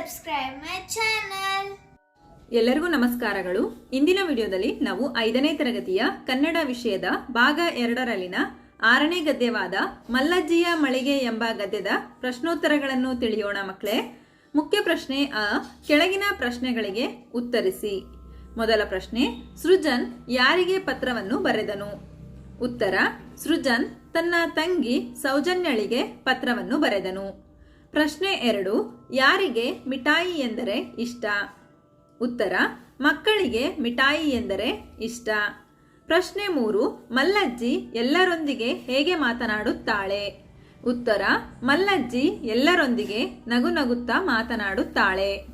subscribe my channel ಎಲ್ಲರಿಗೂ ನಮಸ್ಕಾರಗಳು. ಇಂದಿನ ವಿಡಿಯೋದಲ್ಲಿ ನಾವು ಐದನೇ ತರಗತಿಯ ಕನ್ನಡ ವಿಷಯದ ಭಾಗ ಎರಡರಲ್ಲಿನ ಆರನೇ ಗದ್ಯವಾದ ಮಲ್ಲಜ್ಜಿಯ ಮಳಿಗೆ ಎಂಬ ಗದ್ಯದ ಪ್ರಶ್ನೋತ್ತರಗಳನ್ನು ತಿಳಿಯೋಣ ಮಕ್ಕಳೇ. ಮುಖ್ಯ ಪ್ರಶ್ನೆ ಅ ಕೆಳಗಿನ ಪ್ರಶ್ನೆಗಳಿಗೆ ಉತ್ತರಿಸಿ. ಮೊದಲ ಪ್ರಶ್ನೆ, ಸೃಜನ್ ಯಾರಿಗೆ ಪತ್ರವನ್ನು ಬರೆದನು? ಉತ್ತರ, ಸೃಜನ್ ತನ್ನ ತಂಗಿ ಸೌಜನ್ಯಳಿಗೆ ಪತ್ರವನ್ನು ಬರೆದನು. ಪ್ರಶ್ನೆ ಎರಡು, ಯಾರಿಗೆ ಮಿಠಾಯಿ ಎಂದರೆ ಇಷ್ಟ? ಉತ್ತರ, ಮಕ್ಕಳಿಗೆ ಮಿಠಾಯಿ ಎಂದರೆ ಇಷ್ಟ. ಪ್ರಶ್ನೆ ಮೂರು, ಮಲ್ಲಜ್ಜಿ ಎಲ್ಲರೊಂದಿಗೆ ಹೇಗೆ ಮಾತನಾಡುತ್ತಾಳೆ? ಉತ್ತರ, ಮಲ್ಲಜ್ಜಿ ಎಲ್ಲರೊಂದಿಗೆ ನಗು ನಗುತ್ತಾ ಮಾತನಾಡುತ್ತಾಳೆ.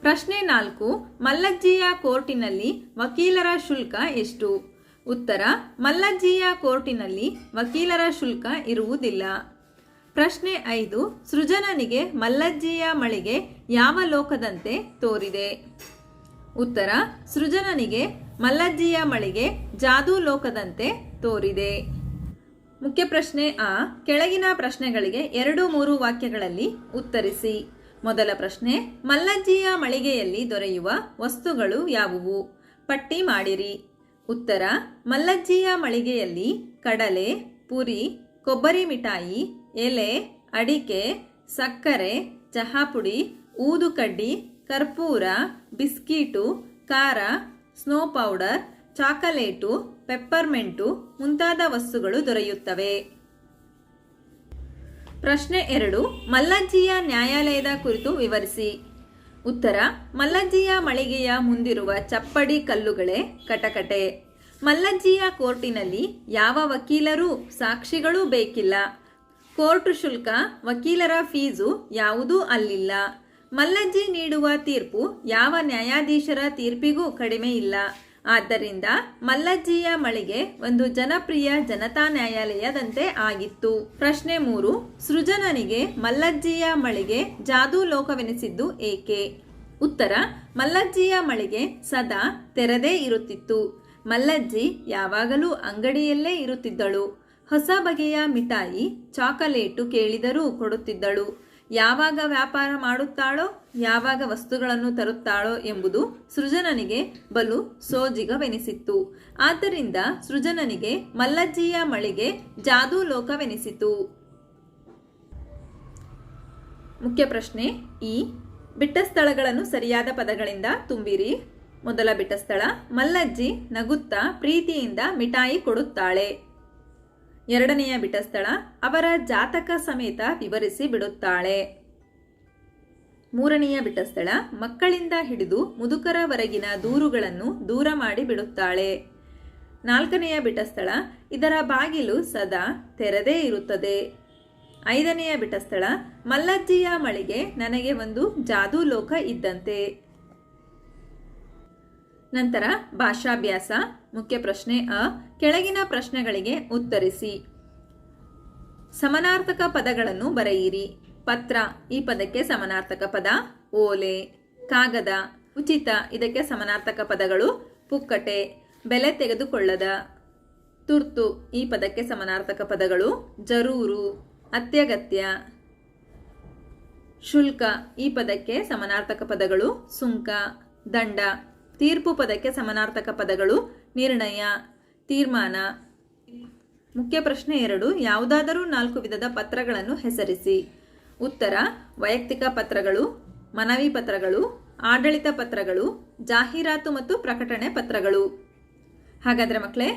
ಪ್ರಶ್ನೆ ನಾಲ್ಕು, ಮಲ್ಲಜ್ಜಿಯ ಕೋರ್ಟಿನಲ್ಲಿ ವಕೀಲರ ಶುಲ್ಕ ಎಷ್ಟು? ಉತ್ತರ, ಮಲ್ಲಜ್ಜಿಯ ಕೋರ್ಟಿನಲ್ಲಿ ವಕೀಲರ ಶುಲ್ಕ ಇರುವುದಿಲ್ಲ. ಪ್ರಶ್ನೆ ಐದು, ಸೃಜನನಿಗೆ ಮಲ್ಲಜ್ಜಿಯ ಮಳಿಗೆ ಯಾವ ಲೋಕದಂತೆ ತೋರಿದೆ. ಉತ್ತರ, ಸೃಜನನಿಗೆ ಮಲ್ಲಜ್ಜಿಯ ಮಳಿಗೆ ಜಾದೂ ಲೋಕದಂತೆ ತೋರಿದೆ. ಮುಖ್ಯ ಪ್ರಶ್ನೆ ಆ, ಕೆಳಗಿನ ಪ್ರಶ್ನೆಗಳಿಗೆ ಎರಡು ಮೂರು ವಾಕ್ಯಗಳಲ್ಲಿ ಉತ್ತರಿಸಿ. ಮೊದಲ ಪ್ರಶ್ನೆ, ಮಲ್ಲಜ್ಜಿಯ ಮಳಿಗೆಯಲ್ಲಿ ದೊರೆಯುವ ವಸ್ತುಗಳು ಯಾವುವು? ಪಟ್ಟಿ ಮಾಡಿರಿ. ಉತ್ತರ, ಮಲ್ಲಜ್ಜಿಯ ಮಳಿಗೆಯಲ್ಲಿ ಕಡಲೆ, ಪುರಿ, ಕೊಬ್ಬರಿ ಮಿಠಾಯಿ ಎಲೆ, ಅಡಿಕೆ, ಸಕ್ಕರೆ ಚಹಾ ಪುಡಿ ಊದುಕಡ್ಡಿ, ಕರ್ಪೂರ, ಬಿಸ್ಕೀಟು, ಖಾರ, ಸ್ನೋ ಪೌಡರ್, ಚಾಕಲೇಟು, ಪೆಪ್ಪರ್ಮೆಂಟು ಮುಂತಾದ ವಸ್ತುಗಳು ದೊರೆಯುತ್ತವೆ. ಪ್ರಶ್ನೆ ಎರಡು, ಮಲ್ಲಜ್ಜಿಯ ನ್ಯಾಯಾಲಯದ ಕುರಿತು ವಿವರಿಸಿ. ಉತ್ತರ, ಮಲ್ಲಜ್ಜಿಯ ಮಳಿಗೆಯ ಮುಂದಿರುವ ಚಪ್ಪಡಿ ಕಲ್ಲುಗಳೇ ಕಟಕಟೆ. ಮಲ್ಲಜ್ಜಿಯ ಕೋರ್ಟಿನಲ್ಲಿ ಯಾವ ವಕೀಲರೂ ಸಾಕ್ಷಿಗಳೂ ಬೇಕಿಲ್ಲ. ಕೋರ್ಟ್ ಶುಲ್ಕ, ವಕೀಲರ ಫೀಸು ಯಾವುದೂ ಅಲ್ಲಿಲ್ಲ. ಮಲ್ಲಜ್ಜಿ ನೀಡುವ ತೀರ್ಪು ಯಾವ ನ್ಯಾಯಾಧೀಶರ ತೀರ್ಪಿಗೂ ಕಡಿಮೆ ಇಲ್ಲ. ಆದ್ದರಿಂದ ಮಲ್ಲಜ್ಜಿಯ ಮಳಿಗೆ ಒಂದು ಜನಪ್ರಿಯ ಜನತಾ ನ್ಯಾಯಾಲಯದಂತೆ ಆಗಿತ್ತು. ಪ್ರಶ್ನೆ ಮೂರು, ಸೃಜನನಿಗೆ ಮಲ್ಲಜ್ಜಿಯ ಮಳಿಗೆ ಜಾದೂ ಲೋಕವೆನಿಸಿದ್ದು ಏಕೆ? ಉತ್ತರ, ಮಲ್ಲಜ್ಜಿಯ ಮಳಿಗೆ ಸದಾ ತೆರೆದೇ ಇರುತ್ತಿತ್ತು. ಮಲ್ಲಜ್ಜಿ ಯಾವಾಗಲೂ ಅಂಗಡಿಯಲ್ಲೇ ಇರುತ್ತಿದ್ದಳು. ಹೊಸ ಬಗೆಯ ಮಿಠಾಯಿ ಚಾಕಲೇಟು ಕೇಳಿದರೂ ಕೊಡುತ್ತಿದ್ದಳು. ಯಾವಾಗ ವ್ಯಾಪಾರ ಮಾಡುತ್ತಾಳೋ, ಯಾವಾಗ ವಸ್ತುಗಳನ್ನು ತರುತ್ತಾಳೋ ಎಂಬುದು ಸೃಜನನಿಗೆ ಬಲು ಸೋಜಿಗವೆನಿಸಿತ್ತು. ಆದ್ದರಿಂದ ಸೃಜನನಿಗೆ ಮಲ್ಲಜ್ಜಿಯ ಮಳಿಗೆ ಜಾದೂ ಲೋಕವೆನಿಸಿತು. ಮುಖ್ಯ ಪ್ರಶ್ನೆ, ಈ ಬಿಟ್ಟ ಸ್ಥಳಗಳನ್ನು ಸರಿಯಾದ ಪದಗಳಿಂದ ತುಂಬಿರಿ. ಮೊದಲ ಬಿಟ್ಟ ಸ್ಥಳ ಮಲ್ಲಜ್ಜಿ ನಗುತ್ತಾ ಪ್ರೀತಿಯಿಂದ ಮಿಠಾಯಿ ಕೊಡುತ್ತಾಳೆ. ಎರಡನೆಯ ಬಿಟಸ್ಥಳ ಅವರ ಜಾತಕ ಸಮೇತ ವಿವರಿಸಿ ಬಿಡುತ್ತಾಳೆ. ಮೂರನೆಯ ಬಿಟಸ್ಥಳ ಮಕ್ಕಳಿಂದ ಹಿಡಿದು ಮುದುಕರವರೆಗಿನ ದೂರುಗಳನ್ನು ದೂರ ಮಾಡಿ ಬಿಡುತ್ತಾಳೆ. ನಾಲ್ಕನೆಯ ಬಿಟಸ್ಥಳ ಇದರ ಬಾಗಿಲು ಸದಾ ತೆರೆದೇ ಇರುತ್ತದೆ. ಐದನೆಯ ಬಿಟಸ್ಥಳ ಮಲ್ಲಜ್ಜಿಯ ಮಳಿಗೆ ನನಗೆ ಒಂದು ಜಾದೂ ಲೋಕ ಇದ್ದಂತೆ. ನಂತರ ಭಾಷಾಭ್ಯಾಸ ಮುಖ್ಯ ಪ್ರಶ್ನೆ ಅ. ಕೆಳಗಿನ ಪ್ರಶ್ನೆಗಳಿಗೆ ಉತ್ತರಿಸಿ. ಸಮನಾರ್ಥಕ ಪದಗಳನ್ನು ಬರೆಯಿರಿ. ಪತ್ರ, ಈ ಪದಕ್ಕೆ ಸಮನಾರ್ಥಕ ಪದ. ಓಲೆ, ಕಾಗದ, ಉಚಿತ, ಇದಕ್ಕೆ ಸಮನಾರ್ಥಕ ಪದಗಳು. ಪುಕ್ಕಟೆ, ಬೆಲೆ ತೆಗೆದುಕೊಳ್ಳದ. ತುರ್ತು, ಈ ಪದಕ್ಕೆ ಸಮನಾರ್ಥಕ ಪದಗಳು. ಜರೂರು, ಅತ್ಯಗತ್ಯ. ಶುಲ್ಕ, ಈ ಪದಕ್ಕೆ ಸಮನಾರ್ಥಕ ಪದಗಳು. ಸುಂಕ, ದಂಡ. ತೀರ್ಪು ಪದಕ್ಕೆ ಸಮನಾರ್ಥಕ ಪದಗಳು. ನಿರ್ಣಯ. ತೀರ್ಮಾನ. ಮುಖ್ಯ ಪ್ರಶ್ನೆ ಎರಡು, ಯಾವುದಾದರೂ ನಾಲ್ಕು ವಿಧದ ಪತ್ರಗಳನ್ನು ಹೆಸರಿಸಿ. ಉತ್ತರ, ವೈಯಕ್ತಿಕ ಪತ್ರಗಳು, ಮನವಿ ಪತ್ರಗಳು, ಆಡಳಿತ ಪತ್ರಗಳು, ಜಾಹೀರಾತು ಮತ್ತು ಪ್ರಕಟಣೆ ಪತ್ರಗಳು. ಹಾಗಾದರೆ ಮಕ್ಕಳೇ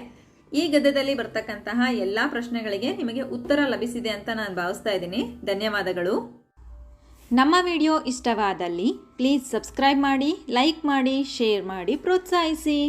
ಈ ಗದ್ಯದಲ್ಲಿ ಬರ್ತಕ್ಕಂತಹ ಎಲ್ಲ ಪ್ರಶ್ನೆಗಳಿಗೆ ನಿಮಗೆ ಉತ್ತರ ಲಭಿಸಿದೆ ಅಂತ ನಾನು ಭಾವಿಸ್ತಾ ಇದ್ದೀನಿ. ಧನ್ಯವಾದಗಳು. ನಮ್ಮ ವಿಡಿಯೋ ಇಷ್ಟವಾದಲ್ಲಿ ಪ್ಲೀಸ್ ಸಬ್ಸ್ಕ್ರೈಬ್ ಮಾಡಿ, ಲೈಕ್ ಮಾಡಿ, ಶೇರ್ ಮಾಡಿ, ಪ್ರೋತ್ಸಾಹಿಸಿ.